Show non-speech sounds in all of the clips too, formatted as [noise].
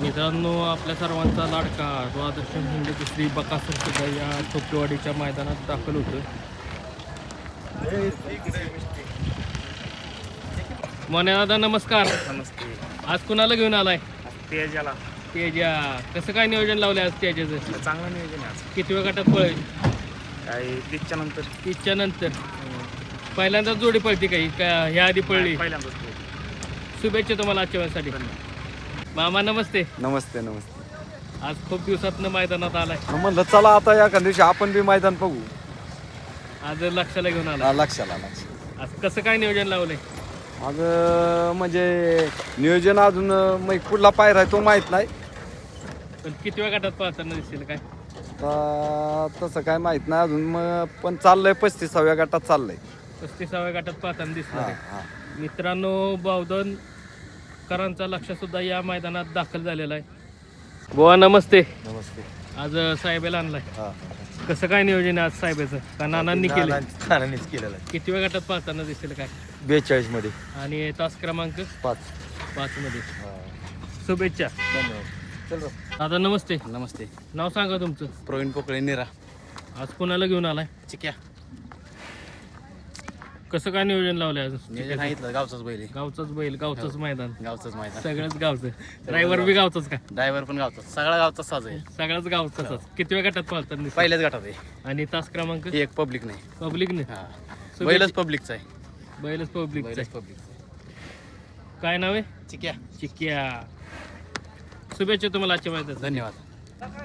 मित्रांनो आपल्या सर्वांचा लाडका द्वादर्शन हिंदी कुस्ती बकासूर सुद्धा या ठोकेवाडीच्या मैदानात दाखल होतं दादा नमस्कार. नमस्ते. आज कुणाला घेऊन आलाय? तेजाला. तेजा. कसं काय नियोजन लावलंय आज तेजाचं? चांगलं नियोजन आहे आज. किती वेळ गटात पळेल? काही तीसच्या नंतर. तीसच्या नंतर. पहिल्यांदाच जोडी पळती काही का ह्या आधी पळली? पहिल्यांदाच. शुभेच्छा तुम्हाला आजच्या वेळेसाठी. मामा नमस्ते. नमस्ते नमस्ते. आज खूप दिवसातनं मैदानात आलाय. म्हणलं चला आता या दिवशी आपण बी मैदान बघू. आज लक्षाला घेऊन आला हा, लक्षाला लक्ष आज कसं काय नियोजन लावलंय? आज अं, म्हणजे नियोजन अजून अं, मग कुठला पायर आहे तो माहीत नाही. पण किती वेळ गटात पळताना दिसेल काय? आता तसं काय माहीत नाही अजून मग पण चाललंय पस्तीसाव्या गटात चाललंय. पस्तीसाव्या गटात दिसणार हा, आहे. हा. मित्रांनो बावधन करांचा लक्ष सुद्धा या मैदानात दाखल झालेला आहे. बुवा नमस्ते. नमस्ते. आज साहेबाला आणलाय. हा. कसं काय नियोजन आहे आज साहेबाचं? का नानांनी केलं नानांनीच केलेलं आहे. किती वेळ गटात पळताना दिसेल काय? बेचाळीसमध्ये आणि तास क्रमांक? पाच. पाच मध्ये शुभेच्छा. धन्यवाद. चल दादा नमस्ते. नमस्ते. नाव सांगा तुमचं. प्रवीण पोकळे निरा. आज कोणाला घेऊन आलाय? चिक्या. कसं काय नियोजन लावलंय आज नियोजन सांगितलं गावचाच बैल आहे. गावचंच बैल गावचंच मैदान. गावचंच माहिती सगळंच गावचं. [laughs] ड्रायव्हर बी गावचंच का? ड्रायव्हर पण गावचा सगळा गावचा साज आहे. सगळंच गावचंच. किती वेळ गटात पळतात दिसतं? पहिल्याच गटात आहे. आणि तास क्रमांक? एक पब्लिक नाही. पब्लिक ने हा. बैलच पब्लिकचा आहे. बैलच पब्लिक बैलच पब्लिकचा काय नाव आहे? चिक्या. चिक्या. शुभेच्छा तुम्हाला आजच्या मैदानात धन्यवाद.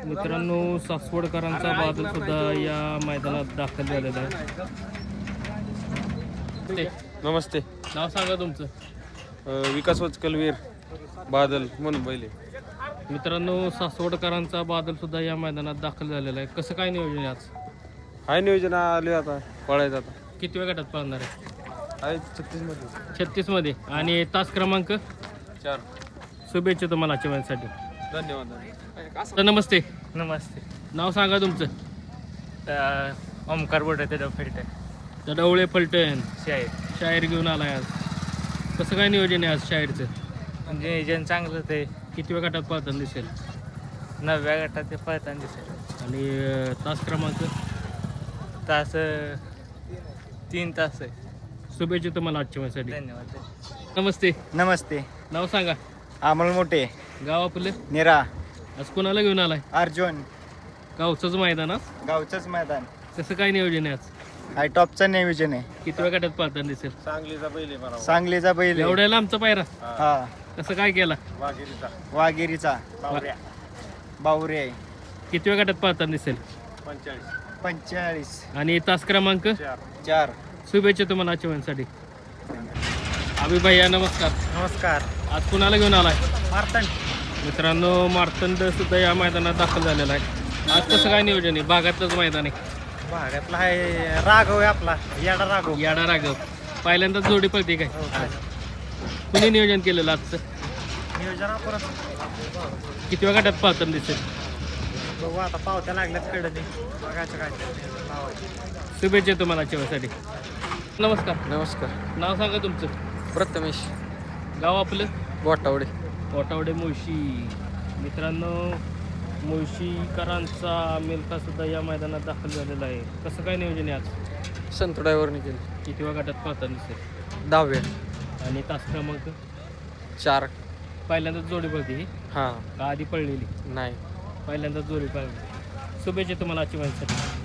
मित्रांनो सासवडकरांचा बादल सुद्धा या मैदानात दाखल झालेला आहे. ते, नमस्ते. नाव सांगा तुमचं. विकास वचकलवीर बादल म्हणून बैले मित्रांनो सासवडकरांचा बादल सुद्धा या मैदानात दाखल झालेला आहे. कसं काय नियोजन आहे आज? हाय नियोजन आले आता? पळायचं आता. किती वेळ गटात पळणार आहे? आहे छत्तीसमध्ये छत्तीसमध्ये आणि तास क्रमांक? चार. शुभेच्छा तुम्हाला आजच्या धन्यवाद तर नमस्ते. नमस्ते. नाव सांगा तुमचं. ओमकार बोर्ड त्याच्या आहे डवळे पलटण शाहीर. शायर घेऊन आलाय आज. कसं काय नियोजन आहे आज शायरचं नियोजन चांगलं ते किती वेळ गटात पळताना दिसेल? नवव्या गटात ते पळताना दिसेल. आणि अं, तास क्रमांक? तास तीन तास आहे. शुभेच्छा तुम्हाला आजच्या माझ्यासाठी धन्यवाद. नमस्ते. नमस्ते. नाव सांगा. अमोल मोठे. गाव आपलं? निरा. आज कोणाला घेऊन आलाय? अर्जुन. गावचंच मैदान? गावचंच मैदान. कसं काय नियोजन आहे आज? हाय टॉपचं नियोजन आहे. किती वेळ गटात पळताना दिसेल? सांगलीचा बैल आहे सांगलीचा बैल आहे. एवढ्याला आमचा पायरा. हा. कसं काय केला? वाघेरीचा वाघेरीचा बावरे आहे. किती वेळ गटात पळताना दिसेल? पंचेचाळीस. पंचेचाळीस. आणि तास क्रमांक? चार. शुभेच्छा तुम्हाला आजच्या माझ्यासाठी अभि भैया नमस्कार. नमस्कार. आज कुणाला घेऊन आलाय? मार्तन मित्रांनो मार्तंड सुद्धा या मैदानात दाखल झालेला आहे. आज कसं काय नियोजन आहे? भागातलंच मैदान आहे. भागातला आहे राघव आहे आपला. याडा राघव. याडा राघव. पहिल्यांदाच जोडी पळते काय? हो, कुणी नियोजन केलेलं आजचं? नियोजन किती वेळ गटात पाहताना दिसेल? बघू आता पावत्या लागल्यात कडे बघायचं काय. शुभेच्छा तुम्हाला जेवासाठी नमस्कार. नमस्कार. नाव सांगा तुमचं. प्रथमेश. गाव आपलं? गोटावडे कोटावडे मुळशी. मित्रांनो मुळशीकरांचा मिल्का सुद्धा या मैदानात दाखल झालेला आहे. कसं काय नियोजन आहे आज? संत ड्रायव्हरने केले. किती वेळ गटात पाहताना दिसेल? दहाव्या आणि तास क्रमांक? चार. पहिल्यांदाच जोडी पळते ही? हां. का आधी पळलेली? नाही. पहिल्यांदाच जोडी पळली शुभेच्छा तुम्हाला आजची माहितीसाठी